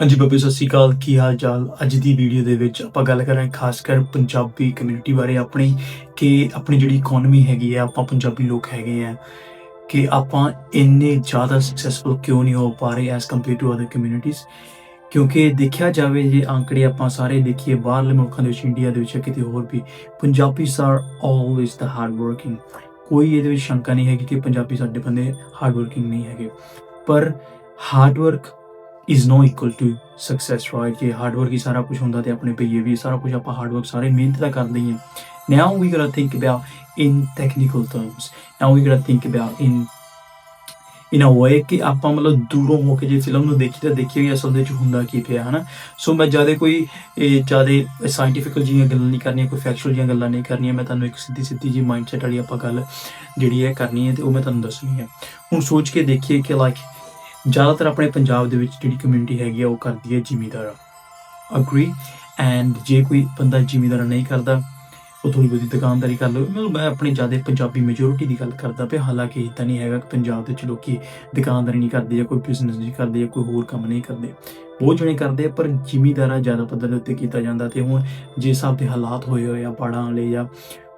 ਹਾਂਜੀ ਬੱਬੇ, ਸਤਿ ਸ਼੍ਰੀ ਅਕਾਲ। ਕੀ ਹਾਲ ਚਾਲ ਅੱਜ ਦੀ ਵੀਡੀਓ ਦੇ ਵਿੱਚ ਆਪਾਂ ਗੱਲ ਕਰਾਂਗੇ ਖਾਸ ਕਰ ਪੰਜਾਬੀ ਕਮਿਊਨਿਟੀ ਬਾਰੇ ਆਪਣੀ, ਕਿ ਆਪਣੀ ਜਿਹੜੀ ਇਕਨੋਮੀ ਹੈਗੀ ਆ ਆਪਾਂ ਪੰਜਾਬੀ ਲੋਕ ਹੈਗੇ ਆ, ਕਿ ਆਪਾਂ ਇੰਨੇ ਜ਼ਿਆਦਾ ਸਕਸੈਸਫੁਲ ਕਿਉਂ ਨਹੀਂ ਹੋ ਪਾ ਰਹੇ as compare to other communities ਕਿਉਂਕਿ ਦੇਖਿਆ ਜਾਵੇ, ਜੇ ਅੰਕੜੇ ਆਪਾਂ ਸਾਰੇ ਦੇਖੀਏ, ਬਾਹਰਲੇ ਮੁਲਕਾਂ ਦੇ ਵਿੱਚ ਇੰਡੀਆ ਦੇ ਵਿੱਚ ਜਾਂ ਕਿਤੇ ਹੋਰ ਵੀ Punjabis are always the hard working ਕੋਈ ਇਹਦੇ ਵਿੱਚ ਸ਼ੰਕਾ ਨਹੀਂ ਹੈਗੀ ਕਿ ਪੰਜਾਬੀ ਸਾਡੇ ਬੰਦੇ ਹਾਰਡ ਵਰਕਿੰਗ ਨਹੀਂ ਹੈਗੇ। ਪਰ hard work is no equal to success right ਕਿ ਹਾਰਡ ਵਰਕ ਹੀ ਸਾਰਾ ਕੁਝ ਹੁੰਦਾ ਤੇ ਆਪਣੇ ਪਈਏ ਵੀ, ਸਾਰਾ ਕੁਝ ਆਪਾਂ ਹਾਰਡ ਵਰਕ ਸਾਰੇ ਮਿਹਨਤ ਦਾ ਕਰਦੇ ਹੀ ਹਾਂ now we gotta think about in technical terms now we gotta think about in in a way ਕਿ ਆਪਾਂ ਮਤਲਬ ਦੂਰੋਂ ਹੋ ਕੇ ਜੇ ਫਿਲਮ ਨੂੰ ਦੇਖੀ ਤਾਂ ਦੇਖੀ ਵੀ ਅਸਲ ਦੇ ਵਿੱਚ ਹੁੰਦਾ ਕੀ ਪਿਆ, ਹਨਾ? ਸੋ ਮੈਂ ਜ਼ਿਆਦਾ ਕੋਈ ਜ਼ਿਆਦਾ ਸਾਇੰਟੀਫਿਕਲ ਜੀਆਂ ਗੱਲਾਂ ਨਹੀਂ ਕਰਨੀਆਂ, ਕੋਈ ਫੈਕਚੁਅਲ ਜੀਆਂ ਗੱਲਾਂ ਨਹੀਂ ਕਰਨੀਆਂ। ਮੈਂ ਤੁਹਾਨੂੰ ਇੱਕ ਸਿੱਧੀ ਸਿੱਧੀ ਜੀ ਮਾਈਂਡਸੈਟ ਵਾਲੀ ਆਪਾਂ ਗੱਲ ਜਿਹੜੀ ਹੈ ਕਰਨੀ ਹੈ ਤੇ ਉਹ ਮੈਂ ਤੁਹਾਨੂੰ ਦੱਸਣੀ ਹੈ। ਹੁਣ ਸੋਚ ਕੇ ਦੇਖੀਏ ਕਿ ਲਾਈਕ ਜ਼ਿਆਦਾਤਰ ਆਪਣੇ ਪੰਜਾਬ ਦੇ ਵਿੱਚ ਜਿਹੜੀ ਕਮਿਊਨਿਟੀ ਹੈਗੀ ਆ, ਉਹ ਕਰਦੀ ਹੈ ਜ਼ਿਮੀਦਾਰਾ। ਅਗਰੀ ਐਂਡ ਜੇ ਕੋਈ ਬੰਦਾ ਜ਼ਿਮੀਦਾਰਾ ਨਹੀਂ ਕਰਦਾ, ਉਹ ਥੋੜੀ ਬਹੁਤੀ ਦੁਕਾਨਦਾਰੀ ਕਰ ਲਓ ਮਤਲਬ ਮੈਂ ਆਪਣੀ ਜ਼ਿਆਦਾ ਪੰਜਾਬੀ ਮੈਜੋਰਿਟੀ ਦੀ ਗੱਲ ਕਰਦਾ ਪਿਆ, ਹਾਲਾਂਕਿ ਇਦਾਂ ਨਹੀਂ ਹੈਗਾ ਕਿ ਪੰਜਾਬ ਦੇ ਵਿੱਚ ਲੋਕੀ ਦੁਕਾਨਦਾਰੀ ਨਹੀਂ ਕਰਦੇ ਜਾਂ ਕੋਈ ਬਿਜ਼ਨਸ ਨਹੀਂ ਕਰਦੇ ਜਾਂ ਕੋਈ ਹੋਰ ਕੰਮ ਨਹੀਂ ਕਰਦੇ। ਬਹੁਤ ਜਣੇ ਕਰਦੇ ਪਰ ਜ਼ਿਮੀਦਾਰਾ ਜ਼ਿਆਦਾ ਪੱਧਰ ਦੇ ਉੱਤੇ ਕੀਤਾ ਜਾਂਦਾ ਤੇ ਹੁਣ ਜੇ ਹਿਸਾਬ ਦੇ ਹਾਲਾਤ ਹੋਏ ਹੋਏ ਆ ਬਾੜਾਂ ਵਾਲੇ ਜਾਂ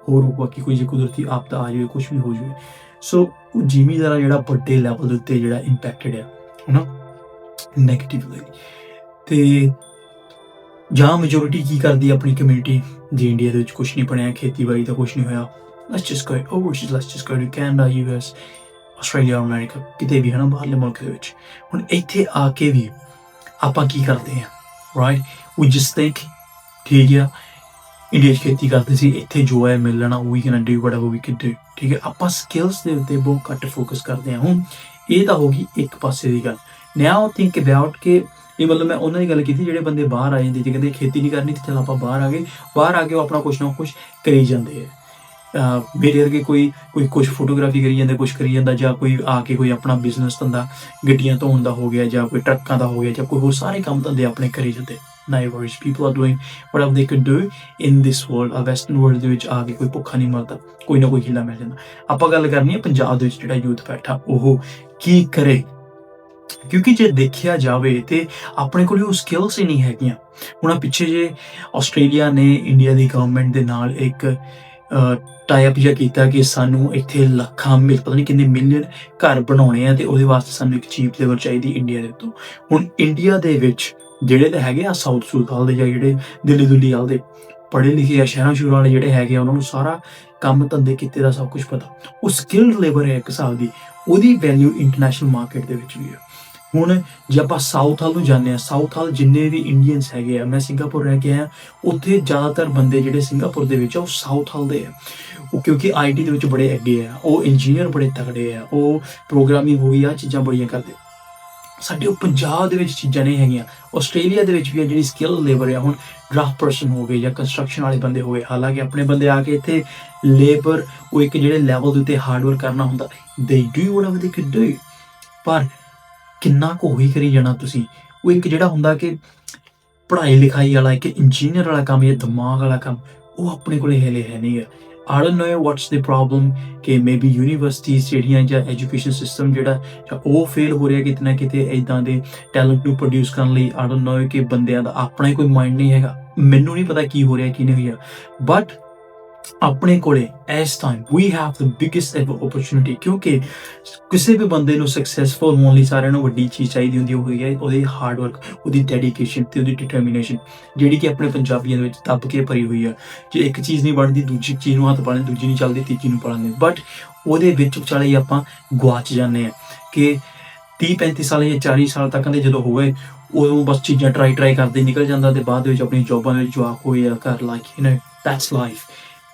ਹੋਰ ਬਾਕੀ ਕੋਈ ਜੇ ਕੁਦਰਤੀ ਆਪਦਾ ਆ ਜਾਵੇ ਕੁਝ ਵੀ ਹੋ ਜਾਵੇ। ਸੋ ਉਹ ਜ਼ਿਮੀਦਾਰਾ ਜਿਹੜਾ ਵੱਡੇ ਲੈਵਲ ਦੇ ਉੱਤੇ ਜਿਹੜਾ ਇੰਪੈਕਟਡ ਆ, ਹਨਾ? ਨੈਗੇਟਿਵਲੀ ਤੇ ਜਾਂ ਮੈਜੋਰਿਟੀ ਕੀ ਕਰਦੀ ਹੈ ਆਪਣੀ ਕਮਿਊਨਿਟੀ ਜੀ ਇੰਡੀਆ ਦੇ ਵਿੱਚ ਕੁਝ ਨਹੀਂ ਬਣਿਆ, ਖੇਤੀਬਾੜੀ ਦਾ ਕੁਝ ਨਹੀਂ ਹੋਇਆ let's just go overseas let's just go to Canada US Australia America ਕਿਤੇ ਵੀ, ਹਨਾ, ਬਾਹਰਲੇ ਮੁਲਕ ਦੇ ਵਿੱਚ। ਹੁਣ ਇੱਥੇ ਆ ਕੇ ਵੀ ਆਪਾਂ ਕੀ ਕਰਦੇ ਆ ਰਾਈਟ ਵੀ ਜਸਟ ਥਿੰਕ ਠੀਕ ਆ ਇੰਡੀਆ 'ਚ ਖੇਤੀ ਕਰਦੇ ਸੀ, ਇੱਥੇ ਜੋ ਹੈ ਮਿਲਣਾ we can do whatever we can do ਠੀਕ ਹੈ? ਆਪਾਂ ਸਕਿੱਲਸ ਦੇ ਉੱਤੇ ਬਹੁਤ ਘੱਟ ਫੋਕਸ ਕਰਦੇ ਹਾਂ। ਹੁਣ ਇਹ ਤਾਂ ਹੋ ਗਈ ਇੱਕ ਪਾਸੇ ਦੀ ਗੱਲ। ਨਾਓ ਥਿੰਕ ਅਬਾਊਟ ਕਿ ਇਹ ਮਤਲਬ ਮੈਂ ਉਹਨਾਂ ਦੀ ਗੱਲ ਕੀਤੀ, ਜਿਹੜੇ ਬੰਦੇ ਬਾਹਰ ਆ ਜਾਂਦੇ, ਜੇ ਕਹਿੰਦੇ ਖੇਤੀ ਨਹੀਂ ਕਰਨੀ, ਤੇ ਚਲ ਆਪਾਂ ਬਾਹਰ ਆ ਗਏ। ਬਾਹਰ ਆ ਕੇ ਉਹ ਆਪਣਾ ਕੁਛ ਨਾ ਕੁਛ ਕਰੀ ਜਾਂਦੇ ਆ। ਮੇਰੇ ਵਰਗੇ ਕੋਈ ਕੋਈ ਕੁਝ ਫੋਟੋਗ੍ਰਾਫੀ ਕਰੀ ਜਾਂਦਾ ਕੁਝ ਕਰੀ ਜਾਂਦਾ, ਜਾਂ ਕੋਈ ਆ ਕੇ ਕੋਈ ਆਪਣਾ ਬਿਜ਼ਨਸ ਧੰਦਾ, ਗੱਡੀਆਂ ਧੋਣ ਦਾ ਹੋ ਗਿਆ, ਜਾਂ ਕੋਈ ਟਰੱਕਾਂ ਦਾ ਹੋ ਗਿਆ, ਜਾਂ ਕੋਈ ਹੋਰ ਸਾਰੇ ਕੰਮ ਧੰਦੇ ਆਪਣੇ ਕਰੀ ਜਾਂਦੇ। No people are doing whatever they could do in this world, a western world ਦੇ ਵਿੱਚ ਆ ਕੇ ਕੋਈ ਭੁੱਖਾ ਨਹੀਂ ਮਰਦਾ, ਕੋਈ ਨਾ ਕੋਈ ਹਿੱਲਾ ਮਿਲ ਜਾਂਦਾ। ਆਪਾਂ ਗੱਲ ਕਰਨੀ ਹੈ ਪੰਜਾਬ ਦੇ ਵਿੱਚ ਜਿਹੜਾ ਯੂਥ ਬੈਠਾ, ਉਹ ਕੀ ਕਰੇ? ਕਿਉਂਕਿ ਜੇ ਦੇਖਿਆ ਜਾਵੇ ਤੇ ਆਪਣੇ ਕੋਲ ਉਹ ਸਕਿੱਲਸ ਹੀ ਨਹੀਂ ਹੈਗੀਆਂ। ਹੁਣ ਪਿੱਛੇ ਜੇ ਆਸਟ੍ਰੇਲੀਆ ਨੇ ਇੰਡੀਆ ਦੀ ਗਵਰਨਮੈਂਟ ਦੇ ਨਾਲ ਇੱਕ ਟਾਈ ਅਪ ਜਿਹਾ ਕੀਤਾ ਕਿ ਸਾਨੂੰ ਇੱਥੇ ਲੱਖਾਂ ਮਿਲ, ਪਤਾ ਨਹੀਂ ਕਿੰਨੇ ਮਿਲੀਅਨ ਘਰ ਬਣਾਉਣੇ ਆ ਤੇ ਉਹਦੇ ਵਾਸਤੇ ਸਾਨੂੰ ਇੱਕ ਚੀਪ ਲੇਬਰ ਚਾਹੀਦੀ ਇੰਡੀਆ ਦੇ ਤੋਂ ਹੁਣ ਇੰਡੀਆ ਦੇ ਵਿੱਚ ਜਿਹੜੇ ਤਾਂ ਹੈਗੇ ਆ ਸਾਊਥ ਸੁਲਤਾਨ ਵਾਲੇ ਜਾਂ ਜਿਹੜੇ ਦਿੱਲੀ ਦੁੱਲੀ ਵਾਲ ਪੜ੍ਹੇ ਲਿਖੇ ਆ, ਸ਼ਹਿਰਾਂ ਸ਼ੁਰਾਂ ਵਾਲੇ ਜਿਹੜੇ ਹੈਗੇ ਆ, ਉਹਨਾਂ ਨੂੰ ਸਾਰਾ ਕੰਮ ਧੰਦੇ ਕੀਤੇ ਦਾ ਸਭ ਕੁਝ ਪਤਾ। ਉਹ ਸਕਿਲਡ ਲੇਬਰ ਹੈ ਇੱਕ ਹਿਸਾਬ ਦੀ, ਉਹਦੀ ਵੈਲਿਊ ਇੰਟਰਨੈਸ਼ਨਲ ਮਾਰਕੀਟ ਦੇ ਵਿੱਚ ਵੀ ਹੈ। ਹੁਣ ਜੇ ਆਪਾਂ ਸਾਊਥ ਹਾਲ ਨੂੰ ਜਾਂਦੇ ਆ ਸਾਊਥ ਹਾਲ ਜਿੰਨੇ ਵੀ ਇੰਡੀਅਨਸ ਹੈਗੇ ਆ, ਮੈਂ ਸਿੰਗਾਪੁਰ ਰਹਿ ਕੇ ਆਇਆ, ਉੱਥੇ ਜ਼ਿਆਦਾਤਰ ਬੰਦੇ ਜਿਹੜੇ ਸਿੰਗਾਪੁਰ ਦੇ ਵਿੱਚ ਆ, ਉਹ ਸਾਊਥ ਹਾਲ ਦੇ ਆ। ਉਹ ਕਿਉਂਕਿ ਆਈਟੀ ਦੇ ਵਿੱਚ ਬੜੇ ਅੱਗੇ ਆ, ਉਹ ਇੰਜੀਨੀਅਰ ਬੜੇ ਤਕੜੇ ਆ, ਉਹ ਪ੍ਰੋਗਰਾਮਿੰਗ ਹੋ ਗਈ ਆ ਚੀਜ਼ਾਂ ਬੜੀਆਂ ਕਰਦੇ। ਸਾਡੇ ਉਹ ਪੰਜਾਬ ਦੇ ਵਿੱਚ ਚੀਜ਼ਾਂ ਨਹੀਂ ਹੈਗੀਆਂ। ਆਸਟ੍ਰੇਲੀਆ ਦੇ ਵਿੱਚ ਵੀ ਆ ਜਿਹੜੀ ਸਕਿੱਲ ਲੇਬਰ ਆ, ਹੁਣ ਡਰਾਫਟ ਪਰਸਨ ਹੋ ਗਏ ਜਾਂ ਕੰਸਟਰਕਸ਼ਨ ਵਾਲੇ ਬੰਦੇ ਹੋਏ ਹਾਲਾਂਕਿ ਆਪਣੇ ਬੰਦੇ ਆ ਕੇ ਇੱਥੇ ਲੇਬਰ ਉਹ ਇੱਕ ਜਿਹੜੇ ਲੈਵਲ ਦੇ ਉੱਤੇ ਹਾਰਡ ਕਰਨਾ ਹੁੰਦਾ they do whatever they can do ਪਰ ਕਿੰਨਾ ਕੁ ਹੀ ਕਰੀ ਜਾਣਾ ਤੁਸੀਂ? ਉਹ ਇੱਕ ਜਿਹੜਾ ਹੁੰਦਾ ਕਿ ਪੜ੍ਹਾਈ ਲਿਖਾਈ ਵਾਲਾ, ਇੱਕ ਇੰਜੀਨੀਅਰ ਵਾਲਾ ਕੰਮ ਜਾਂ ਦਿਮਾਗ ਵਾਲਾ ਕੰਮ, ਉਹ ਆਪਣੇ ਕੋਲੇ ਹਲੇ ਹੈ ਨਹੀਂ ਹੈ I don't know what's the problem ਕਿ ਮੇਬੀ ਯੂਨੀਵਰਸਿਟੀਜ਼ ਜਿਹੜੀਆਂ ਜਾਂ ਐਜੂਕੇਸ਼ਨ ਸਿਸਟਮ ਜਿਹੜਾ ਉਹ ਫੇਲ ਹੋ ਰਿਹਾ ਕਿਤੇ ਨਾ ਕਿਤੇ ਇਦਾਂ ਦੇ ਟੈਲੈਂਟ ਨੂੰ ਪ੍ਰੋਡਿਊਸ ਕਰਨ ਲਈ ਆਈ ਡੋਨਟ ਨੋ ਕਿ ਬੰਦਿਆਂ ਦਾ ਆਪਣਾ ਹੀ ਕੋਈ ਮਾਈਂਡ ਨਹੀਂ ਹੈਗਾ। ਮੈਨੂੰ ਨਹੀਂ ਪਤਾ ਕੀ ਹੋ ਰਿਹਾ, ਕੀ ਨਹੀਂ ਹੋਇਆ ਬਟ ਆਪਣੇ ਕੋਲੇ ਇਸ time we have the biggest ever opportunity ਕਿਉਂਕਿ ਕਿਸੇ ਵੀ ਬੰਦੇ ਨੂੰ ਸਕਸੈਸਫੁਲ ਹੋਣ ਲਈ ਸਾਰਿਆਂ ਨੂੰ ਵੱਡੀ ਚੀਜ਼ ਚਾਹੀਦੀ ਹੁੰਦੀ ਹੋਈ ਹੈ, ਉਹਦੀ ਹਾਰਡ ਵਰਕ ਉਹਦੀ ਡੈਡੀਕੇਸ਼ਨ ਤੇ ਉਹਦੀ ਡਿਟਰਮੀਨੇਸ਼ਨ ਜਿਹੜੀ ਕਿ ਆਪਣੇ ਪੰਜਾਬੀਆਂ ਦੇ ਵਿੱਚ ਦੱਬ ਕੇ ਭਰੀ ਹੋਈ ਹੈ ਕਿ ਇੱਕ ਚੀਜ਼ ਨਹੀਂ ਬਣਦੀ, ਦੂਜੀ ਚੀਜ਼ ਨੂੰ ਹੱਥ ਪਾਣੇ ਦੂਜੀ ਨਹੀਂ ਚੱਲਦੀ, ਤੀਜੀ ਨੂੰ ਪਾਣੇ ਬਟ ਉਹਦੇ ਵਿੱਚ ਵਿਚਾਲੇ ਹੀ ਆਪਾਂ ਗਵਾਚ ਜਾਂਦੇ ਆ ਕਿ 30 35 ਸਾਲ ਜਾਂ 40 ਸਾਲ ਤੱਕ ਦੇ ਜਦੋਂ ਹੋਵੇ, ਉਦੋਂ ਬਸ ਚੀਜ਼ਾਂ ਟਰਾਈ ਟਰਾਈ ਕਰਦੇ ਨਿਕਲ ਜਾਂਦਾ ਤੇ ਬਾਅਦ ਵਿੱਚ ਆਪਣੀ ਜੌਬਾਂ ਵਿੱਚ ਜਵਾਕ ਹੋਏ ਆ ਕਰ like you know that's life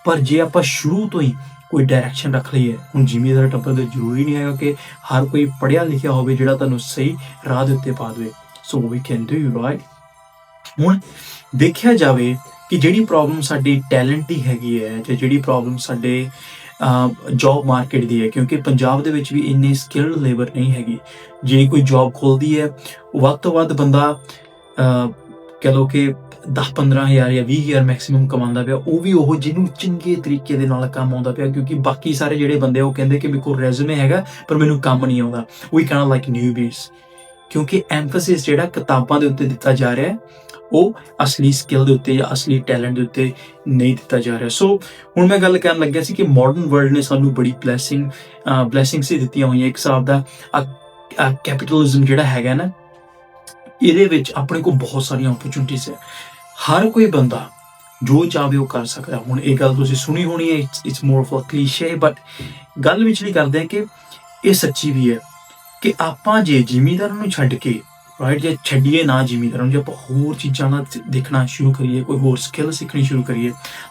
ਪਰ ਜੇ ਆਪਾਂ ਸ਼ੁਰੂ ਤੋਂ ਹੀ ਕੋਈ ਡਾਇਰੈਕਸ਼ਨ ਰੱਖ ਲਈਏ, ਹੁਣ ਜ਼ਿਮੀਦਾਰ ਟੱਬਰ ਦੇ ਜ਼ਰੂਰੀ ਨਹੀਂ ਹੈਗਾ ਕਿ ਹਰ ਕੋਈ ਪੜ੍ਹਿਆ ਲਿਖਿਆ ਹੋਵੇ ਜਿਹੜਾ ਤੁਹਾਨੂੰ ਸਹੀ ਰਾਹ ਦੇ ਉੱਤੇ ਪਾ ਦੇਵੇ। So we can do right ਹੁਣ ਦੇਖਿਆ ਜਾਵੇ ਕਿ ਜਿਹੜੀ ਪ੍ਰੋਬਲਮ ਸਾਡੀ ਟੈਲੈਂਟ ਦੀ ਹੈਗੀ ਹੈ ਜਾਂ ਜਿਹੜੀ ਪ੍ਰੋਬਲਮ ਸਾਡੇ ਜੌਬ ਮਾਰਕੀਟ ਦੀ ਹੈ, ਕਿਉਂਕਿ ਪੰਜਾਬ ਦੇ ਵਿੱਚ ਵੀ ਇੰਨੇ ਸਕਿਲਡ ਲੇਬਰ ਨਹੀਂ ਹੈਗੀ। ਜੇ ਕੋਈ ਜੌਬ ਖੋਲਦੀ ਹੈ, ਵੱਧ ਤੋਂ ਵੱਧ ਬੰਦਾ ਕਹ ਲੋ ਕਿ 10 ਹਜ਼ਾਰ ਜਾਂ 20000 ਮੈਕਸਿਮਮ ਕਮਾਉਂਦਾ ਪਿਆ, ਉਹ ਵੀ ਉਹ ਜਿਹਨੂੰ ਚੰਗੇ ਤਰੀਕੇ ਦੇ ਨਾਲ ਕੰਮ ਆਉਂਦਾ ਪਿਆ, ਕਿਉਂਕਿ ਬਾਕੀ ਸਾਰੇ ਜਿਹੜੇ ਬੰਦੇ ਉਹ ਕਹਿੰਦੇ ਕਿ ਮੇਰੇ ਕੋਲ ਰੈਜ਼ੂਮੇ ਹੈਗਾ, ਪਰ ਮੈਨੂੰ ਕੰਮ ਨਹੀਂ ਆਉਂਦਾ। ਵੀ ਕਾਈਂਡ ਲਾਈਕ ਨਿਊਬੀਜ਼ ਕਿਉਂਕਿ ਐਮਫੈਸਿਸ ਜਿਹੜਾ ਕਿਤਾਬਾਂ ਦੇ ਉੱਤੇ ਦਿੱਤਾ ਜਾ ਰਿਹਾ ਹੈ ਉਹ ਅਸਲੀ ਸਕਿੱਲ ਦੇ ਉੱਤੇ ਜਾਂ ਅਸਲੀ ਟੈਲੈਂਟ ਦੇ ਉੱਤੇ ਨਹੀਂ ਦਿੱਤਾ ਜਾ ਰਿਹਾ। ਸੋ ਹੁਣ ਮੈਂ ਗੱਲ ਕਰਨ ਲੱਗਿਆ ਸੀ ਕਿ ਮਾਡਰਨ ਵਰਲਡ ਨੇ ਸਾਨੂੰ ਬੜੀ ਬਲੇਸਿੰਗ ਬਲੇਸਿੰਗਸ ਹੀ ਦਿੱਤੀਆਂ ਹੋਈਆਂ ਇੱਕ ਹਿਸਾਬ ਦਾ। ਕੈਪੀਟਲਿਜ਼ਮ ਜਿਹੜਾ ਹੈਗਾ ਨਾ ਇਹਦੇ ਵਿੱਚ ਆਪਣੇ ਕੋਲ ਬਹੁਤ ਸਾਰੀਆਂ ਓਪਰਚੁਨਿਟੀਆਂ ਹੈ। ਹਰ ਕੋਈ ਬੰਦਾ ਜੋ ਚਾਹਵੇ ਉਹ ਕਰ ਸਕਦਾ ਹੁਣ ਇਹ ਗੱਲ ਤੁਸੀਂ ਸੁਣੀ ਹੋਣੀ ਹੈ it's more of a cliche but ਗੱਲ ਵਿਚਲੀ ਕਰਦੇ ਆ ਕਿ ਇਹ ਸੱਚੀ ਵੀ ਹੈ ਕਿ ਆਪਾਂ ਜੇ ਜ਼ਿਮੀਂਦਾਰਾਂ ਨੂੰ ਛੱਡ ਕੇ ਰਾਈਟ ਜੇ ਛੱਡੀਏ ਨਾ ਜ਼ਿਮੀਂਦਾਰਾਂ ਨੂੰ, ਜੇ ਆਪਾਂ ਹੋਰ ਚੀਜ਼ਾਂ ਨਾਲ ਦੇਖਣਾ ਸ਼ੁਰੂ ਕਰੀਏ, ਕੋਈ ਹੋਰ ਸਕਿੱਲ ਸਿੱਖਣੀ ਸ਼ੁਰੂ ਕਰੀਏ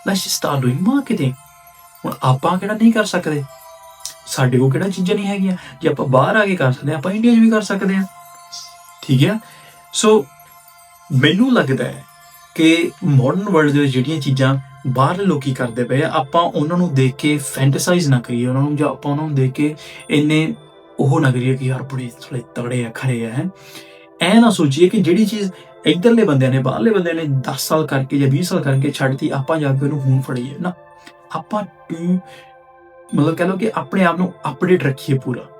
ਲੈਟਸ ਸਟਾਰਟ ਡੂਇੰਗ ਮਾਰਕੀਟਿੰਗ ਹੁਣ ਆਪਾਂ ਕਿਹੜਾ ਨਹੀਂ ਕਰ ਸਕਦੇ? ਸਾਡੇ ਕੋਲ ਕਿਹੜਾ ਚੀਜ਼ਾਂ ਨਹੀਂ ਹੈਗੀਆਂ। ਜੇ ਆਪਾਂ ਬਾਹਰ ਆ ਕੇ ਕਰ ਸਕਦੇ ਹਾਂ, ਆਪਾਂ ਇੰਡੀਆ 'ਚ ਵੀ ਕਰ ਸਕਦੇ ਹਾਂ। ਠੀਕ ਹੈ? ਸੋ ਮੈਨੂੰ ਲੱਗਦਾ ਹੈ ਕਿ ਮਾਡਰਨ ਵਰਲਡ ਦੇ ਵਿੱਚ ਜਿਹੜੀਆਂ ਚੀਜ਼ਾਂ ਬਾਹਰਲੇ ਲੋਕੀ ਕਰਦੇ ਪਏ ਆ, ਆਪਾਂ ਉਹਨਾਂ ਨੂੰ ਦੇਖ ਕੇ ਫੈਂਟਸਾਈਜ਼ ਨਾ ਕਰੀਏ ਉਹਨਾਂ ਨੂੰ, ਜਾਂ ਆਪਾਂ ਉਹਨਾਂ ਨੂੰ ਦੇਖ ਕੇ ਇੰਨੇ ਉਹ ਨਾ ਕਰੀਏ ਕਿ ਯਾਰ ਬੜੀ ਥੋੜੇ ਤਗੜੇ ਆ, ਖਰੇ ਆ, ਹੈ। ਐ ਨਾ ਸੋਚੀਏ ਕਿ ਜਿਹੜੀ ਚੀਜ਼ ਇੱਧਰਲੇ ਬੰਦਿਆਂ ਨੇ, ਬਾਹਰਲੇ ਬੰਦਿਆਂ ਨੇ 10 ਸਾਲ ਕਰਕੇ ਜਾਂ 20 ਸਾਲ ਕਰਕੇ ਛੱਡਤੀ, ਆਪਾਂ ਜਾ ਕੇ ਉਹਨੂੰ ਹੁਣ ਫੜੀਏ। ਨਾ, ਆਪਾਂ ਟੂ ਮਤਲਬ ਕਹ ਲਓ ਕਿ ਆਪਣੇ ਆਪ ਨੂੰ ਅਪਡੇਟ ਰੱਖੀਏ ਪੂਰਾ।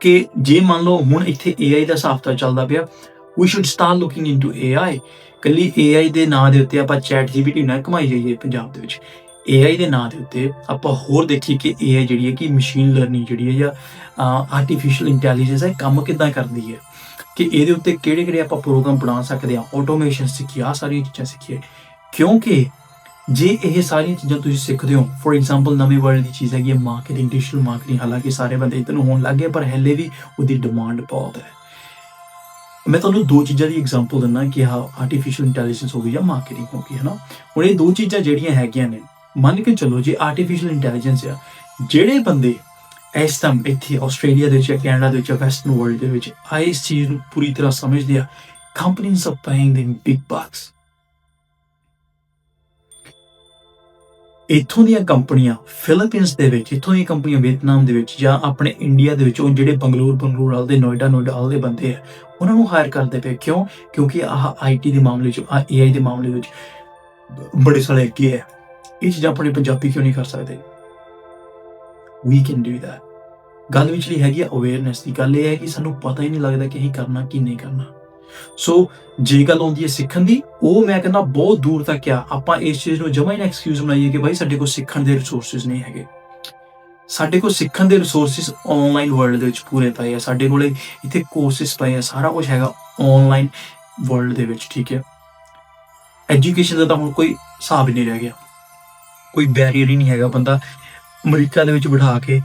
ਕਿ ਜੇ ਮੰਨ ਲਓ ਹੁਣ ਇੱਥੇ AI ਦਾ ਸਾਫਤਾ ਚੱਲਦਾ ਪਿਆ we should start looking into AI ਕੱਲੀ AI ਦੇ ਨਾਂ ਦੇ ਉੱਤੇ ਆਪਾਂ ਚੈਟ ਜੀਪੀਟੀ ਨਾ ਕਮਾਈ ਜਾਈਏ ਪੰਜਾਬ ਦੇ ਵਿੱਚ। AI ਦੇ ਨਾਂ ਦੇ ਉੱਤੇ ਆਪਾਂ ਹੋਰ ਦੇਖੀਏ ਕਿ AI ਜਿਹੜੀ ਹੈ ਕਿ ਮਸ਼ੀਨ ਲਰਨਿੰਗ ਜਿਹੜੀ ਹੈ ਜਾਂ ਆਰਟੀਫੀਸ਼ੀਅਲ ਇੰਟੈਲੀਜੈਂਸ ਹੈ, ਕੰਮ ਕਿੱਦਾਂ ਕਰਦੀ ਹੈ। ਕਿ ਇਹਦੇ ਉੱਤੇ ਕਿਹੜੇ ਕਿਹੜੇ ਆਪਾਂ ਪ੍ਰੋਗਰਾਮ ਬਣਾ ਸਕਦੇ ਹਾਂ ਆਟੋਮੇਸ਼ਨ ਸਿੱਖੀ ਆ ਸਾਰੀਆਂ ਚੀਜ਼ਾਂ ਸਿੱਖੀਏ ਕਿਉਂਕਿ ਜੇ ਇਹ ਸਾਰੀਆਂ ਚੀਜ਼ਾਂ ਤੁਸੀਂ ਸਿੱਖਦੇ ਹੋ ਫੋਰ ਐਗਜ਼ਾਮਪਲ ਨਵੇਂ ਵਰਲਡ ਦੀ ਚੀਜ਼ ਹੈਗੀ ਹੈ ਮਾਰਕੀਟਿੰਗ ਡਿਜੀਟਲ ਮਾਰਕੀਟਿੰਗ ਹਾਲਾਂਕਿ ਸਾਰੇ ਬੰਦੇ ਇਧਰ ਨੂੰ ਹੋਣ ਲੱਗੇ ਪਰ ਹੱਲੇ ਵੀ ਉਹਦੀ ਡਿਮਾਂਡ ਬਹੁਤ ਹੈ। ਮੈਂ ਤੁਹਾਨੂੰ ਦੋ ਚੀਜ਼ਾਂ ਦੀ ਐਗਜ਼ਾਮਪਲ ਦਿੰਦਾ ਕਿ ਆ ਆਰਟੀਫੀਸ਼ੀਅਲ ਇੰਟੈਲੀਜੈਂਸ ਹੋ ਗਈ ਜਾਂ ਮਾਰਕੀਟਿੰਗ ਹੋ ਗਈ ਹੈ ਨਾ ਹੁਣ ਇਹ ਦੋ ਚੀਜ਼ਾਂ ਜਿਹੜੀਆਂ ਹੈਗੀਆਂ ਨੇ, ਮੰਨ ਕੇ ਚੱਲੋ ਜੇ ਆਰਟੀਫੀਸ਼ੀਅਲ ਇੰਟੈਲੀਜੈਂਸ ਆ, ਜਿਹੜੇ ਬੰਦੇ ਇਸ ਟਾਈਮ ਇੱਥੇ ਆਸਟ੍ਰੇਲੀਆ ਦੇ ਵਿੱਚ ਜਾਂ ਕੈਨੇਡਾ ਦੇ ਵਿੱਚ ਵੈਸਟਰਨ ਵਰਲਡ ਦੇ ਵਿੱਚ ਆ, ਇਸ ਚੀਜ਼ ਨੂੰ ਪੂਰੀ ਤਰ੍ਹਾਂ ਸਮਝਦੇ ਆ ਕੰਪਨੀਆਂ are paying them big bucks ਇੱਥੋਂ ਦੀਆਂ ਕੰਪਨੀਆਂ ਫਿਲੀਪੀਨਸ ਦੇ ਵਿੱਚ, ਇੱਥੋਂ ਦੀਆਂ ਕੰਪਨੀਆਂ ਵੀਅਤਨਾਮ ਦੇ ਵਿੱਚ ਜਾਂ ਆਪਣੇ ਇੰਡੀਆ ਦੇ ਵਿੱਚ, ਉਹ ਜਿਹੜੇ ਬੰਗਲੌਰ ਬੰਗਲੌਰ ਵਾਲੇ ਦੇ ਨੋਇਡਾ ਨੋਇਡਾ ਵਾਲੇ ਦੇ ਬੰਦੇ ਆ, ਉਹਨਾਂ ਨੂੰ ਹਾਇਰ ਕਰਦੇ ਪਏ। ਕਿਉਂ? ਕਿਉਂਕਿ ਆਹ ਆਈਟੀ ਦੇ ਮਾਮਲੇ 'ਚ ਆ ਏਆਈ ਦੇ ਮਾਮਲੇ ਵਿੱਚ ਬੜੇ ਸਾਲੇ ਅੱਗੇ ਹੈ ਇਹ ਚੀਜ਼ਾਂ ਆਪਣੇ ਪੰਜਾਬੀ ਕਿਉਂ ਨਹੀਂ ਕਰ ਸਕਦੇ? ਵੀ ਕੈਨ ਡੂ that ਗੱਲ ਵਿਚਲੀ ਹੈਗੀ ਆ ਅਵੇਅਰਨੈਸ ਦੀ, ਗੱਲ ਇਹ ਹੈ ਕਿ ਸਾਨੂੰ ਪਤਾ ਹੀ ਨਹੀਂ ਲੱਗਦਾ ਕਿ ਅਸੀਂ ਕਰਨਾ, ਕੀ ਨਹੀਂ ਕਰਨਾ। ਸੋ ਜੇ ਗੱਲ ਆਉਂਦੀ ਹੈ ਸਿੱਖਣ ਦੀ, ਉਹ ਮੈਂ ਕਹਿੰਦਾ ਬਹੁਤ ਦੂਰ ਤੱਕ ਆ। ਆਪਾਂ ਇਸ ਚੀਜ਼ ਨੂੰ ਜਮਾ ਹੀ ਨਾ ਐਕਸਕਿਊਜ਼ ਬਣਾਈਏ ਕਿ ਭਾਈ ਸਾਡੇ ਕੋਲ ਸਿੱਖਣ ਦੇ ਰਿਸੋਰਸਸ ਨਹੀਂ ਹੈਗੇ। ਸਾਡੇ ਕੋਲ ਸਿੱਖਣ ਦੇ ਰਿਸੋਰਸਸ ਆਨਲਾਈਨ ਵਰਲਡ ਦੇ ਵਿੱਚ ਪੂਰੇ ਪਏ ਆ। ਸਾਡੇ ਕੋਲੇ ਇੱਥੇ ਕੋਰਸਸ ਪਏ ਆ। ਸਾਰਾ ਕੁਝ ਹੈਗਾ ਆਨਲਾਈਨ ਵਰਲਡ ਦੇ ਵਿੱਚ, ਠੀਕ ਹੈ? ਐਜੂਕੇਸ਼ਨ ਦਾ ਤਾਂ ਹੁਣ ਕੋਈ ਹਿਸਾਬ ਹੀ ਨਹੀਂ ਰਹਿ ਗਿਆ। ਕੋਈ ਬੈਰੀਅਰ ਹੀ ਨਹੀਂ ਹੈਗਾ ਬੰਦਾ। ਅਮਰੀਕਾ ਦੇ ਵਿੱਚ ਬਿਠਾ ਕੇ,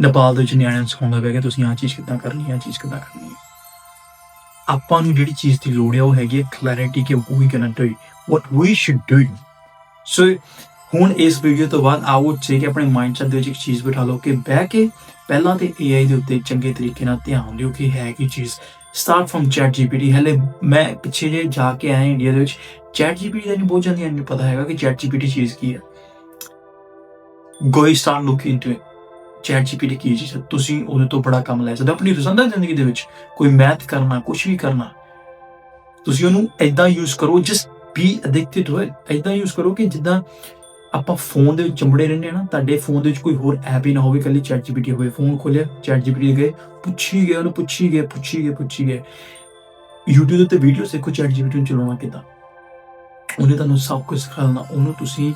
ਨੇਪਾਲ ਦੇ ਵਿੱਚ ਨਿਆਣਿਆਂ ਨੂੰ ਸਿਖਾਉਂਦਾ ਪਿਆ ਕਿ ਤੁਸੀਂ ਆਹ ਚੀਜ਼ ਕਿੱਦਾਂ ਕਰਨੀ ਹੈ ਆਹ ਚੀਜ਼ ਕਿੱਦਾਂ ਕਰਨੀ ਹੈ। ਆਪਾਂ ਨੂੰ ਜਿਹੜੀ ਚੀਜ਼ ਦੀ ਲੋੜ ਹੈ ਉਹ ਹੈਗੀ ਹੈ ਕਲੈਰਿਟੀ ਕਿ we can do what we should do so ਹੁਣ ਇਸ ਵੀਡੀਓ ਤੋਂ ਬਾਅਦ ਆਓ ਸੇ ਕਿ ਆਪਣੇ ਮਾਈਂਡਸੈਟ ਦੇ ਵਿੱਚ ਇੱਕ ਚੀਜ਼ ਬਿਠਾ ਲਓ ਕਿ ਬਹਿ ਕੇ ਪਹਿਲਾਂ ਤੇ AI ਦੇ ਉੱਤੇ ਚੰਗੇ ਤਰੀਕੇ ਨਾਲ ਧਿਆਨ ਦਿਓ ਕਿ ਹੈ ਕੀ ਚੀਜ਼। ਸਟਾਰਟ ਫਰਮ ਚੈਟ ਜੀਪੀਟੀ ਹਲੇ ਮੈਂ ਪਿੱਛੇ ਜੇ ਜਾ ਕੇ ਆਇਆ ਇੰਡੀਆ ਦੇ ਵਿੱਚ ਚੈਟ ਜੀਪੀਟੀ ਦਾ ਨਹੀਂ ਬਹੁਤ ਜਾਂਦੀਆਂ ਨਹੀਂ ਪਤਾ ਹੈਗਾ ਕਿ ਚੈਟ ਜੀਪੀਟੀ ਚੀਜ਼ ਕੀ ਹੈ go start look into it chat GPT ਕੀ ਚੀਜ਼ ਹੈ? ਤੁਸੀਂ ਉਹਦੇ ਤੋਂ ਬੜਾ ਕੰਮ ਲੈ ਸਕਦੇ ਹੋ। ਆਪਣੀ ਰੋਜ਼ਾਨਾ ਜ਼ਿੰਦਗੀ ਦੇ ਵਿੱਚ ਕੋਈ ਮੈਥ ਕਰਨਾ ਕੁਝ ਵੀ ਕਰਨਾ, ਤੁਸੀਂ ਉਹਨੂੰ ਐਦਾਂ ਯੂਜ਼ ਕਰੋ ਜਸਟ ਬੀ ਐਡਿਕਟਡ ਟੂ ਐਦਾਂ ਯੂਜ਼ ਕਰੋ ਕਿ ਜਿੱਦਾਂ ਆਪਾਂ ਫੋਨ ਦੇ ਵਿੱਚ ਚੰਬੜੇ ਰਹਿੰਦੇ ਆ ਨਾ, ਤੁਹਾਡੇ ਫੋਨ ਦੇ ਵਿੱਚ ਕੋਈ ਹੋਰ ਐਪ ਹੀ ਨਾ ਹੋਵੇ ਕੱਲੀ ਚੈਟ ਜੀਪੀਟੀ ਹੋਵੇ। ਫੋਨ ਖੋਲਿਆ ਚੈਟ ਜੀਪੀਟੀ ਗਏ, ਪੁੱਛੀ ਗਏ, ਉਹਨੂੰ ਪੁੱਛੀ ਗਏ ਪੁੱਛੀ ਗਏ ਪੁੱਛੀ ਗਏ। YouTube ਦੇ ਉੱਤੇ ਵੀਡੀਓ ਦੇਖੋ ਚੈਟ ਜੀਪੀਟੀ ਨੂੰ ਚਲਾਉਣਾ ਕਿੱਦਾਂ। ਉਹਨੇ ਤੁਹਾਨੂੰ ਸਭ ਕੁਝ ਸਿਖਾਉਣਾ। ਉਹਨੂੰ ਤੁਸੀਂ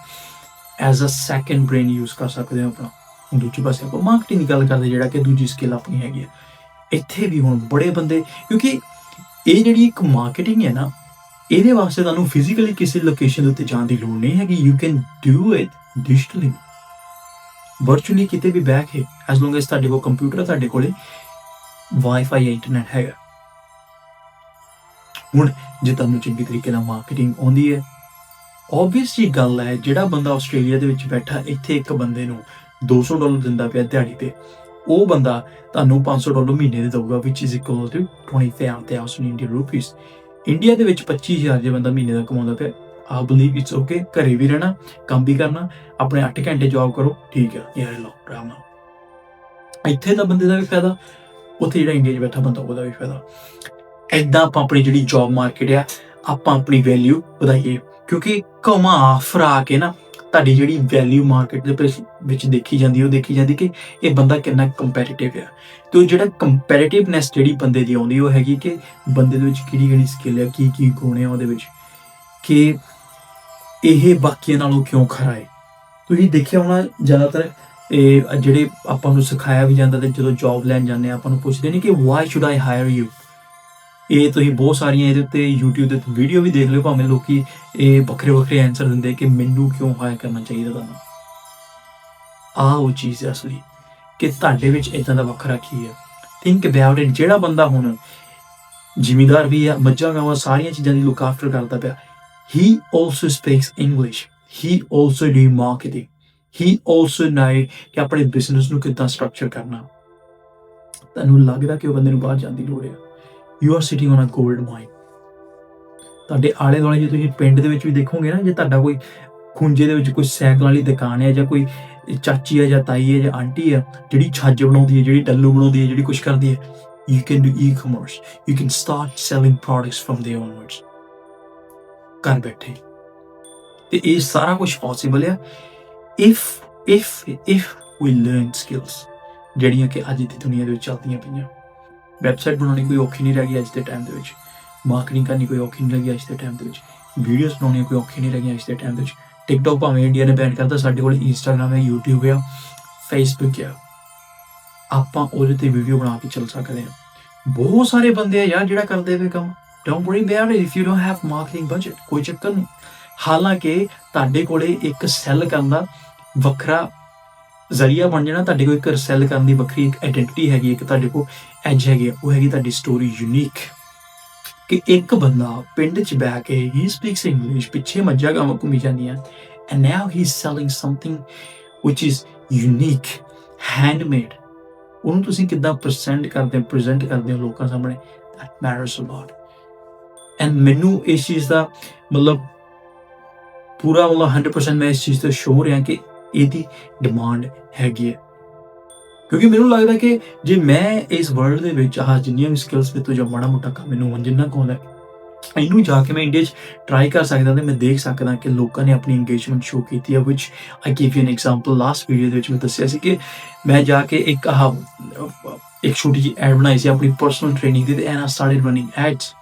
as a second brain use ਕਰ ਸਕਦੇ ਹੋ ਆਪਣਾ। ਦੂਜੇ ਪਾਸੇ ਆਪਾਂ ਮਾਰਕੀਟਿੰਗ ਦੀ ਗੱਲ ਕਰਦੇ ਜਿਹੜਾ ਕਿ ਦੂਜੀ ਸਕਿੱਲ ਆਪਣੀ ਹੈਗੀ ਹੈ। ਇੱਥੇ ਵੀ ਹੁਣ ਬੜੇ ਬੰਦੇ, ਕਿਉਂਕਿ ਇਹ ਜਿਹੜੀ ਇੱਕ ਮਾਰਕੀਟਿੰਗ ਹੈ ਨਾ, ਇਹਦੇ ਵਾਸਤੇ ਤੁਹਾਨੂੰ ਫਿਜ਼ੀਕਲੀ ਕਿਸੇ ਲੋਕੇਸ਼ਨ ਦੇ ਉੱਤੇ ਜਾਣ ਦੀ ਲੋੜ ਨਹੀਂ ਹੈਗੀ। You can do it digitally virtually ਕਿਤੇ ਵੀ ਬੈਕ ਹੈ ਐਸ ਲੌਂਗ ਐਸ ਤੁਹਾਡੇ ਕੋਲ ਕੰਪਿਊਟਰ ਤੁਹਾਡੇ ਕੋਲੇ ਵਾਈਫਾਈ ਇੰਟਰਨੈਟ ਹੈਗਾ। ਹੁਣ ਜੇ ਤੁਹਾਨੂੰ ਚੰਗੇ ਤਰੀਕੇ ਨਾਲ ਮਾਰਕੀਟਿੰਗ ਆਉਂਦੀ ਹੈ ਆਬਵੀਅਸ ਗੱਲ ਹੈ, ਜਿਹੜਾ ਬੰਦਾ ਆਸਟ੍ਰੇਲੀਆ ਦੇ ਵਿੱਚ ਬੈਠਾ, ਇੱਥੇ ਇੱਕ ਬੰਦੇ ਨੂੰ 200 ਡਾਲਰ ਦਿੰਦਾ ਪਿਆ ਦਿਹਾੜੀ ਤੇ। ਉਹ ਬੰਦਾ ਤੁਹਾਨੂੰ 500 ਡਾਲਰ ਮਹੀਨੇ ਦੇ ਦਊਗਾ, which is equal to 25000 Indian rupees India ਦੇ ਵਿੱਚ 25000 ਜੇ ਬੰਦਾ ਮਹੀਨੇ ਦਾ ਕਮਾਉਂਦਾ ਪਿਆ ਆ ਬਲੀਵ ਇਟਸ ਓਕੇ ਘਰੇ ਵੀ ਰਹਿਣਾ, ਕੰਮ ਵੀ ਕਰਨਾ, ਆਪਣੇ 8 ਘੰਟੇ ਜੌਬ ਕਰੋ, ਠੀਕ ਹੈ ਯਾਰ ਲੋ ਆਰਾਮ ਨਾਲ। ਇੱਥੇ ਦਾ ਬੰਦੇ ਦਾ ਵੀ ਫਾਇਦਾ, ਉੱਥੇ ਜਿਹੜਾ ਇੰਡੀਆ 'ਚ ਬੈਠਾ ਬੰਦਾ, ਉਹਦਾ ਵੀ ਫਾਇਦਾ। ਐਦਾਂ ਆਪਾਂ ਆਪਣੀ ਜਿਹੜੀ ਜੌਬ ਮਾਰਕੀਟ ਆ, ਆਪਾਂ ਆਪਣੀ ਵੈਲਿਊ ਵਧਾਈਏ, ਕਿਉਂਕਿ ਘੁਮਾ ਫਰਾ ਕੇ ਨਾ ਤੁਹਾਡੀ ਜਿਹੜੀ ਵੈਲਿਊ ਮਾਰਕੀਟ ਦੇ ਵਿੱਚ- ਦੇਖੀ ਜਾਂਦੀ ਉਹ ਦੇਖੀ ਜਾਂਦੀ ਕਿ ਇਹ ਬੰਦਾ ਕਿੰਨਾ ਕੰਪੈਰੀਟਿਵ ਆ ਤੇ ਉਹ ਜਿਹੜਾ ਕੰਪੈਰੀਟਿਵਨੈਸ ਜਿਹੜੀ ਬੰਦੇ ਦੀ ਆਉਂਦੀ ਉਹ ਹੈਗੀ ਕਿ ਬੰਦੇ ਦੇ ਵਿੱਚ ਕਿਹੜੀ ਕਿਹੜੀ ਸਕਿੱਲ ਆ ਕੀ ਕੀ ਗੁਣ ਆ ਉਹਦੇ ਵਿੱਚ ਕਿ ਇਹ ਬਾਕੀਆਂ ਨਾਲੋਂ ਕਿਉਂ ਖਰਾ ਹੈ। ਤੁਸੀਂ ਦੇਖਿਆ ਹੋਣਾ ਜ਼ਿਆਦਾਤਰ ਇਹ ਜਿਹੜੇ ਆਪਾਂ ਨੂੰ ਸਿਖਾਇਆ ਵੀ ਜਾਂਦਾ ਤੇ ਜਦੋਂ ਜੌਬ ਲੈਣ ਜਾਂਦੇ ਆ ਆਪਾਂ ਨੂੰ ਪੁੱਛਦੇ ਨੇ ਕਿ why should I hire you ਇਹ ਤੁਸੀਂ ਬਹੁਤ ਸਾਰੀਆਂ ਇਹਦੇ ਉੱਤੇ YouTube ਦੇ ਉੱਤੇ ਵੀਡੀਓ ਵੀ ਦੇਖ ਲਿਓ, ਭਾਵੇਂ ਲੋਕੀ ਇਹ ਵੱਖਰੇ ਵੱਖਰੇ ਆਨਸਰ ਦਿੰਦੇ ਕਿ ਮੈਨੂੰ ਕਿਉਂ ਹਾਇਰ ਕਰਨਾ ਚਾਹੀਦਾ ਤੁਹਾਨੂੰ। ਆਹ ਉਹ ਚੀਜ਼ ਹੈ ਅਸਲੀ, ਕਿ ਤੁਹਾਡੇ ਵਿੱਚ ਇਦਾਂ ਦਾ ਵੱਖਰਾ ਕੀ ਹੈ। ਥਿੰਕ ਅਬਾਊਟ ਇਟ ਜਿਹੜਾ ਬੰਦਾ ਹੁਣ ਜ਼ਿਮੀਦਾਰ ਵੀ ਆ ਮੱਝਾਂ ਗਾਵਾਂ ਸਾਰੀਆਂ ਚੀਜ਼ਾਂ ਦੀ ਲੁੱਕ ਆਫਟਰ ਕਰਦਾ ਪਿਆ। ਹੀ also speaks ਇੰਗਲਿਸ਼ ਹੀ also do marketing ਹੀ also know ਕਿ ਆਪਣੇ ਬਿਜ਼ਨਸ ਨੂੰ ਕਿੱਦਾਂ ਸਟਰਕਚਰ ਕਰਨਾ। ਤੁਹਾਨੂੰ ਲੱਗਦਾ ਕਿ ਉਹ ਬੰਦੇ ਨੂੰ ਬਾਹਰ ਜਾਣ ਦੀ ਲੋੜ ਹੈ? You are sitting on a 골ਡ ਮਾਈਨ ਤੁਹਾਡੇ ਆਲੇ ਦੁਆਲੇ ਜੇ ਤੁਸੀਂ ਪਿੰਡ ਦੇ ਵਿੱਚ ਵੀ ਦੇਖੋਗੇ ਨਾ, ਜੇ ਤੁਹਾਡਾ ਕੋਈ ਖੁੰਝੇ ਦੇ ਵਿੱਚ ਕੋਈ ਸਾਈਕਲ ਵਾਲੀ ਦੁਕਾਨ ਹੈ ਜਾਂ ਕੋਈ ਚਾਚੀ ਹੈ ਜਾਂ ਤਾਈ ਹੈ ਜਾਂ ਆਂਟੀ ਹੈ, ਜਿਹੜੀ ਛੱਜ ਬਣਾਉਂਦੀ ਹੈ, ਜਿਹੜੀ ਡੱਲੂ ਬਣਾਉਂਦੀ ਹੈ, ਜਿਹੜੀ ਕੁਝ ਕਰਦੀ ਹੈ you can do e commerce you can start selling products from ਦੇ onwards. ਘਰ ਬੈਠੇ। ਤੇ ਇਹ ਸਾਰਾ ਕੁਝ ਪੋਸੀਬਲ ਹੈ if if if we learn skills, ਜਿਹੜੀਆਂ ਕਿ ਅੱਜ ਦੀ ਦੁਨੀਆ ਦੇ ਵਿੱਚ ਚੱਲਦੀਆਂ ਪਈਆਂ। ਵੈਬਸਾਈਟ ਬਣਾਉਣੀ ਕੋਈ ਔਖੀ ਨਹੀਂ ਰਹਿ ਗਈ ਅੱਜ ਦੇ ਟਾਈਮ ਦੇ ਵਿੱਚ। ਮਾਰਕੀਟਿੰਗ ਕਰਨੀ ਕੋਈ ਔਖੀ ਨਹੀਂ ਲੱਗੀ ਅੱਜ ਦੇ ਟਾਈਮ ਦੇ ਵਿੱਚ। ਵੀਡੀਓਜ਼ ਬਣਾਉਣੀ ਕੋਈ ਔਖੀ ਨਹੀਂ ਲੱਗੀ ਅੱਜ ਦੇ ਟਾਈਮ ਦੇ ਵਿੱਚ। ਟਿਕਟੌਕ ਭਾਵੇਂ ਇੰਡੀਆ ਨੇ ਬੈਨ ਕਰਤਾ, ਸਾਡੇ ਕੋਲ ਇੰਸਟਾਗ੍ਰam ਹੈ, YouTube ਹੈ ਫੇਸਬੁੱਕ ਹੈ। ਆਪਾਂ ਉਹਦੇ ਤੇ ਵੀਡੀਓ ਬਣਾ ਕੇ ਚੱਲ ਸਕਦੇ ਹਾਂ। ਬਹੁਤ ਸਾਰੇ ਬੰਦੇ ਆ ਯਾਰ ਜਿਹੜਾ ਕਰਦੇ ਵੇ ਕੰਮ। Don't worry about it if you don't have marketing budget ਕੋਈ ਚੱਕਰ ਨਹੀਂ। ਹਾਲਾਂਕਿ ਤੁਹਾਡੇ ਕੋਲੇ ਇੱਕ ਸੈੱਲ ਕਰਨ ਦਾ ਵੱਖਰਾ ਜ਼ਰੀਆ ਬਣ ਜਾਣਾ ਤੁਹਾਡੇ ਕੋਲ ਇੱਕ ਸੈੱਲ ਕਰਨ ਦੀ ਵੱਖਰੀ ਇੱਕ ਆਇਡੈਂਟੀਟੀ ਹੈਗੀ ਇੱਕ ਤੁਹਾਡੇ ਕੋਲ ਐਜ ਹੈਗੀ ਆ, ਉਹ ਹੈਗੀ ਤੁਹਾਡੀ ਸਟੋਰੀ ਯੂਨੀਕ ਕਿ ਇੱਕ ਬੰਦਾ ਪਿੰਡ 'ਚ ਬਹਿ ਕੇ ਹੀ ਸਪੀਕਸ ਇੰਗਲਿਸ਼ ਪਿੱਛੇ ਮੱਝਾਂ ਗਾਵਾਂ ਘੁੰਮੀ ਜਾਂਦੀਆਂ and now he is selling something which is unique handmade ਉਹਨੂੰ ਤੁਸੀਂ ਕਿੱਦਾਂ ਪ੍ਰੈਜ਼ੈਂਟ ਕਰਦੇ ਹੋ ਪ੍ਰੈਜ਼ੈਂਟ ਕਰਦੇ ਹੋ ਲੋਕਾਂ ਸਾਹਮਣੇ? That matters a lot and ਮੈਨੂੰ ਇਸ ਚੀਜ਼ ਦਾ ਮਤਲਬ ਪੂਰਾ ਮਤਲਬ 100% ਮੈਂ ਇਸ ਚੀਜ਼ ਤੋਂ ਸ਼ੋਰ ਹਾਂ ਕਿ ਇਹਦੀ ਡਿਮਾਂਡ ਹੈਗੀ ਹੈ। ਕਿਉਂਕਿ ਮੈਨੂੰ ਲੱਗਦਾ ਕਿ ਜੇ ਮੈਂ ਇਸ ਵਰਲਡ ਦੇ ਵਿੱਚ ਆਹ ਜਿੰਨੀਆਂ ਵੀ ਸਕਿੱਲਸ ਵਿੱਚ ਤੋਂ ਜਾਂ ਮਾੜਾ ਮੋਟਾ ਕੰਮ ਮੈਨੂੰ ਹੁਣ, ਜਿੰਨਾ ਕੁ ਆਉਂਦਾ ਇਹਨੂੰ ਜਾ ਕੇ ਮੈਂ ਇੰਡੀਆ 'ਚ ਟਰਾਈ ਕਰ ਸਕਦਾ ਤੇ ਮੈਂ ਦੇਖ ਸਕਦਾ ਕਿ ਲੋਕਾਂ ਨੇ ਆਪਣੀ ਇੰਗੇਜਮੈਂਟ ਸ਼ੋ ਕੀਤੀ ਹੈ, which I give you an example last video ਦੇ ਵਿੱਚ ਮੈਂ ਦੱਸਿਆ ਸੀ ਕਿ ਮੈਂ ਜਾ ਕੇ ਇੱਕ ਆਹ, ਇੱਕ ਛੋਟੀ ਜਿਹੀ ਐਡ ਬਣਾਈ ਸੀ ਆਪਣੀ ਪਰਸਨਲ ਟ੍ਰੇਨਿੰਗ ਦੀ ਤੇ and I started running ads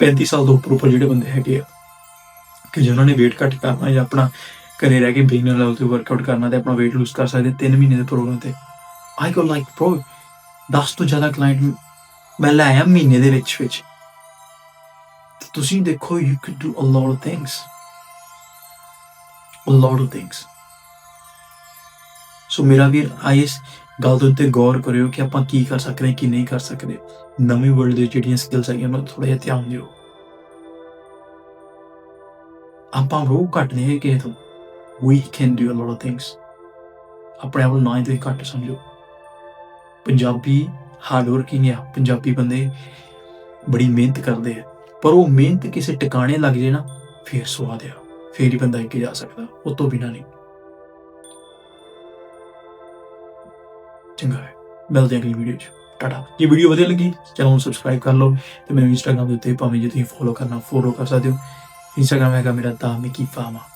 35 ਸਾਲ ਤੋਂ ਉੱਪਰ ਉੱਪਰ ਜਿਹੜੇ ਬੰਦੇ ਹੈਗੇ ਆ। ਕਿ ਜੇ ਉਹਨਾਂ ਨੇ weight ਘੱਟ ਕਰਨਾ ਜਾਂ ਆਪਣਾ ਘਰੇ ਰਹਿ ਕੇ ਬਿਗਨਰ ਲੈਵਲ ਤੇ ਵਰਕਆਊਟ ਕਰਨਾ ਤੇ ਆਪਣਾ weight lose ਕਰ ਸਕਦੇ 3 ਮਹੀਨੇ ਦੇ ਪ੍ਰੋਗਰਾਮ ਤੇ। ਆਈ ਗੋ ਲਾਈਕ ਪ੍ਰੋ 10 ਤੋਂ ਜ਼ਿਆਦਾ ਕਲਾਇੰਟ ਮੈਂ ਲੈ ਆਇਆ ਮਹੀਨੇ ਦੇ ਵਿੱਚ ਵਿੱਚ। ਤੁਸੀਂ ਦੇਖੋ you can do a lot of things a lot of things so ਮੇਰਾ ਵੀਰ ਆਇਸ ਗੱਲ ਦੇ ਉੱਤੇ ਗੌਰ ਕਰਿਓ ਕਿ ਆਪਾਂ ਕੀ ਕਰ ਸਕਦੇ ਹਾਂ ਕੀ ਨਹੀਂ ਕਰ ਸਕਦੇ। ਨਵੀਂ ਵਰਲਡ ਦੇ ਜਿਹੜੀਆਂ ਸਕਿੱਲਸ ਹੈਗੀਆਂ, ਉਹਨਾਂ ਥੋੜਾ ਜਿਹਾ ਧਿਆਨ ਦਿਓ। ਆਪਾਂ ਰੋ ਘੱਟ ਨਹੀਂ ਹੈ ਕਿ ਤੋਂ। We can do a lot of things ਆਪਣੇ ਆਪ ਨੂੰ ਨਾ ਹੀ ਤੁਸੀਂ ਘੱਟ ਸਮਝੋ। ਪੰਜਾਬੀ ਹਾਰਡ ਵਰਕਿੰਗ ਆ। ਪੰਜਾਬੀ ਬੰਦੇ ਬੜੀ ਮਿਹਨਤ ਕਰਦੇ ਆ। ਪਰ ਉਹ ਮਿਹਨਤ ਕਿਸੇ ਟਿਕਾਣੇ ਲੱਗ ਜੇ ਨਾ, ਫੇਰ ਸਵਾਦ ਆ। ਫੇਰ ਹੀ ਬੰਦਾ ਅੱਗੇ ਜਾ ਸਕਦਾ ਉਹ ਤੋਂ ਬਿਨਾ ਨਹੀਂ। ਚੰਗਾ ਹੈ। ਮਿਲਦੇ ਅਗਲੀ ਵੀਡੀਓ 'ਚ। ਟਾਟਾ। ਜੇ ਵੀਡੀਓ ਵਧੀਆ ਲੱਗੀ, ਚੈਨਲ ਨੂੰ ਸਬਸਕ੍ਰਾਈਬ ਕਰ ਲਓ। ਤੇ ਮੈਨੂੰ ਇੰਸਟਾਗ੍ਰam ਦੇ ਉੱਤੇ ਭਾਵੇਂ ਜੇ ਤੁਸੀਂ ਫੋਲੋ ਕਰਨਾ ਫੋਲੋ ਕਰ ਸਕਦੇ ਹੋ। インスタグラムや画面だったミキファーマー